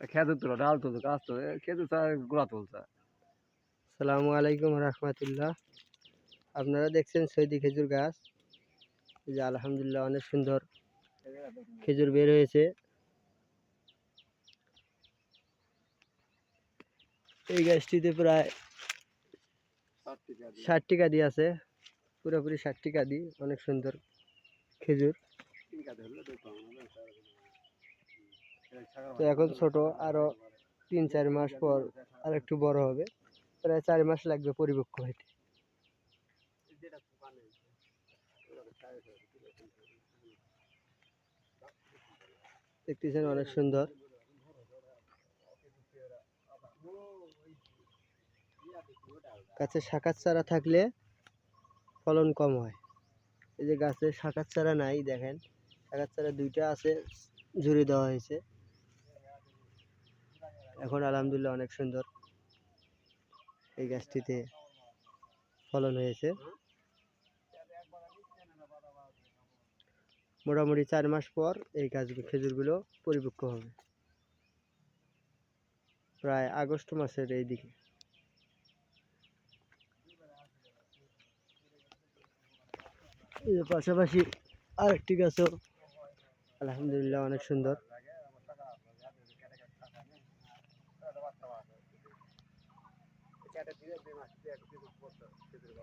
খেতে তুলো ডাল তুলো গাছ তো খেতে চা গোড়া তুলছে। সালামু আলাইকুম রহমতুল্লাহ। আপনারা দেখছেন সৈদি খেজুর গাছ। এই যে আলহামদুলিল্লাহ অনেক সুন্দর খেজুর বের হয়েছে। এই গাছটিতে প্রায় ষাট টাকা দিয়ে আছে। পুরোপুরি ষাট টাকা দিই অনেক সুন্দর খেজুর। তো এখন ছোট, আরও তিন, চার মাস পর আর একটু বড় হবে। প্রায় চার মাস লাগবে পরিপক্ক হইতে। দেখতেছেন অনেক সুন্দর। গাছে শাখার চারা থাকলে ফলন কম হয়। এই যে গাছে শাখার চারা নাই, দেখেন। শাখার চারা দুইটা আছে, ঝুড়ি দেওয়া হয়েছে। এখন আলহামদুলিল্লাহ অনেক সুন্দর। এই গাছটিতে ফলন হয়েছে। মোটামুটি চার মাস পর এই গাছ খেজুরগুলো পরিপক্ক হবে। প্রায় আগস্ট মাসের এই দিকে। পাশাপাশি আরেকটি গাছও। আলহামদুলিল্লাহ অনেক সুন্দর। কেটে দিয়ে বিমা করতে হবে।